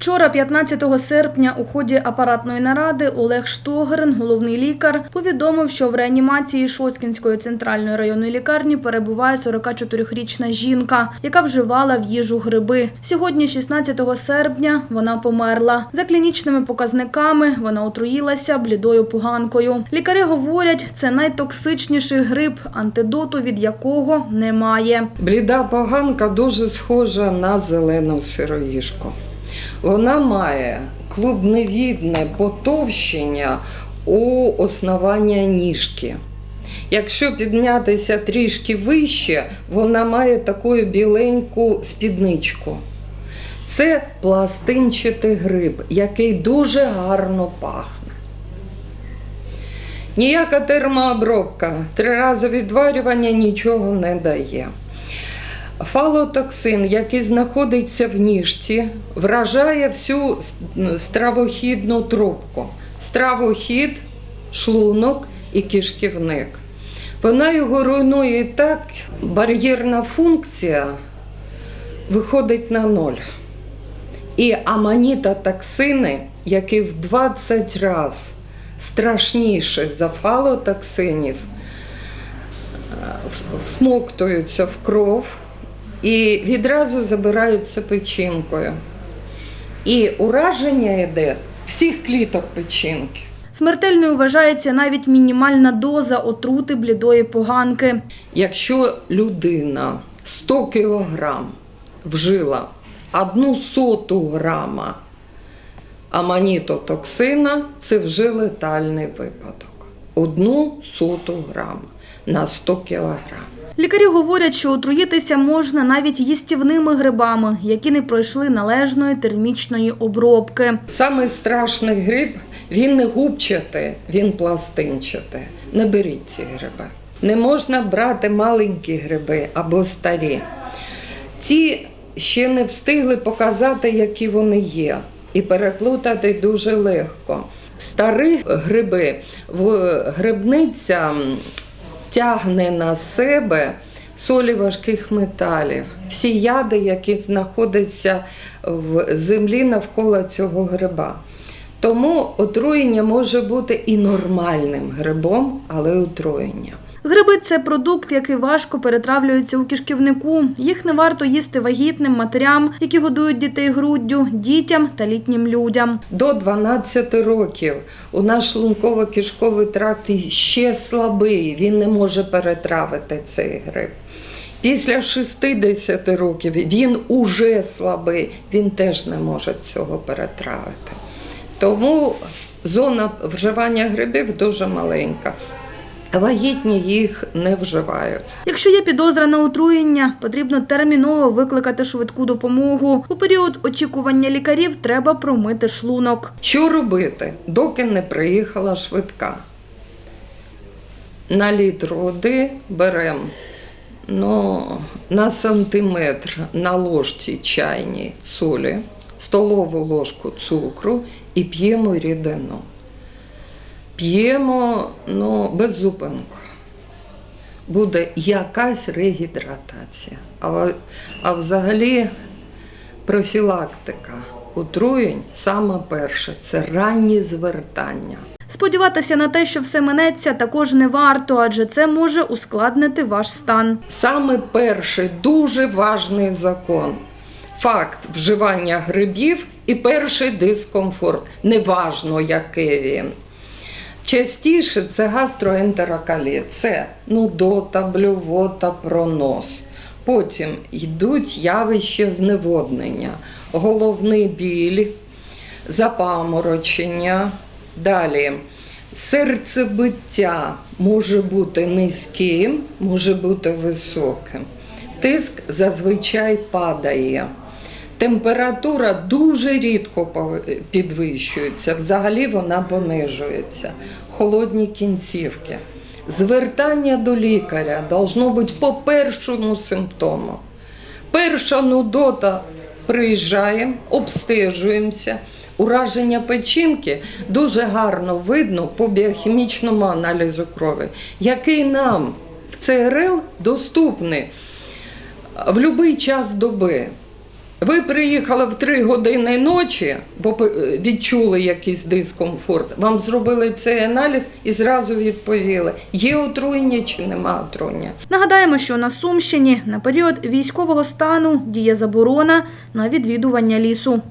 Вчора, 15 серпня, у ході апаратної наради Олег Штогерн, головний лікар, повідомив, що в реанімації Шоскінської центральної районної лікарні перебуває 44-річна жінка, яка вживала в їжу гриби. Сьогодні, 16 серпня, вона померла. За клінічними показниками вона отруїлася блідою поганкою. Лікарі говорять, це найтоксичніший гриб, антидоту від якого немає. Бліда поганка дуже схожа на зелену сироїжку. Вона має клубневідне потовщення у основання ніжки. Якщо піднятися трішки вище, вона має таку біленьку спідничку. Це пластинчатий гриб, який дуже гарно пахне. Ніяка термообробка, три рази відварювання нічого не дає. Фалотоксин, який знаходиться в ніжці, вражає всю стравохідну трубку. Стравохід, шлунок і кишківник. Вона його руйнує і так, бар'єрна функція виходить на ноль. І аманітотоксини, які в 20 разів страшніші за фалотоксинів, е, всмоктуються в кров і відразу забираються печінкою. І ураження йде всіх кліток печінки. Смертельною вважається навіть мінімальна доза отрути блідої поганки. Якщо людина 100 кг вжила одну соту грама аманітотоксина, це вже летальний випадок. Одну соту грама на 100 кг. Лікарі говорять, що отруїтися можна навіть їстівними грибами, які не пройшли належної термічної обробки. Самий страшний гриб він не губчатий, він пластинчатий. Не беріть ці гриби. Не можна брати маленькі гриби або старі. Ці ще не встигли показати, які вони є, і переплутати дуже легко. Старі гриби в- грибниця тягне на себе солі важких металів, всі яди, які знаходяться в землі навколо цього гриба. Тому отруєння може бути і нормальним грибом, але отруєння. Гриби це продукт, який важко перетравлюється у кишківнику. Їх не варто їсти вагітним матерям, які годують дітей груддю, дітям та літнім людям. До 12 років у нас шлунково-кишковий тракт ще слабий, він не може перетравити цей гриб. Після 60 років він уже слабий, він теж не може цього перетравити. Тому зона вживання грибів дуже маленька. Вагітні їх не вживають. Якщо є підозра на отруєння, потрібно терміново викликати швидку допомогу. У період очікування лікарів треба промити шлунок. Що робити, доки не приїхала швидка? На літр води беремо ну, на сантиметр на ложці чайній солі, столову ложку цукру і п'ємо рідину. П'ємо ну, без зупинку. Буде якась регідратація. А, а взагалі профілактика отруєнь саме перше це ранні звертання. Сподіватися на те, що все минеться, також не варто, адже це може ускладнити ваш стан. Саме перший дуже важний закон. Факт вживання грибів і перший дискомфорт. Неважно, який він. Частіше це гастроентерокаліт, це нудота, блювота, пронос. Потім йдуть явища зневоднення, головний біль, запаморочення. Далі серцебиття може бути низьким, може бути високим. Тиск зазвичай падає. Температура дуже рідко підвищується, взагалі вона понижується. Холодні кінцівки. Звертання до лікаря должно бути по першому симптому. Перша нудота приїжджаємо, обстежуємося. Ураження печінки дуже гарно видно по біохімічному аналізу крові, який нам в ЦРЛ доступний в будь-який час доби. Ви приїхали в 3 години ночі, бо відчули якийсь дискомфорт. Вам зробили цей аналіз і зразу відповіли, є отруєння чи нема отруєння. Нагадаємо, що на Сумщині на період військового стану діє заборона на відвідування лісу.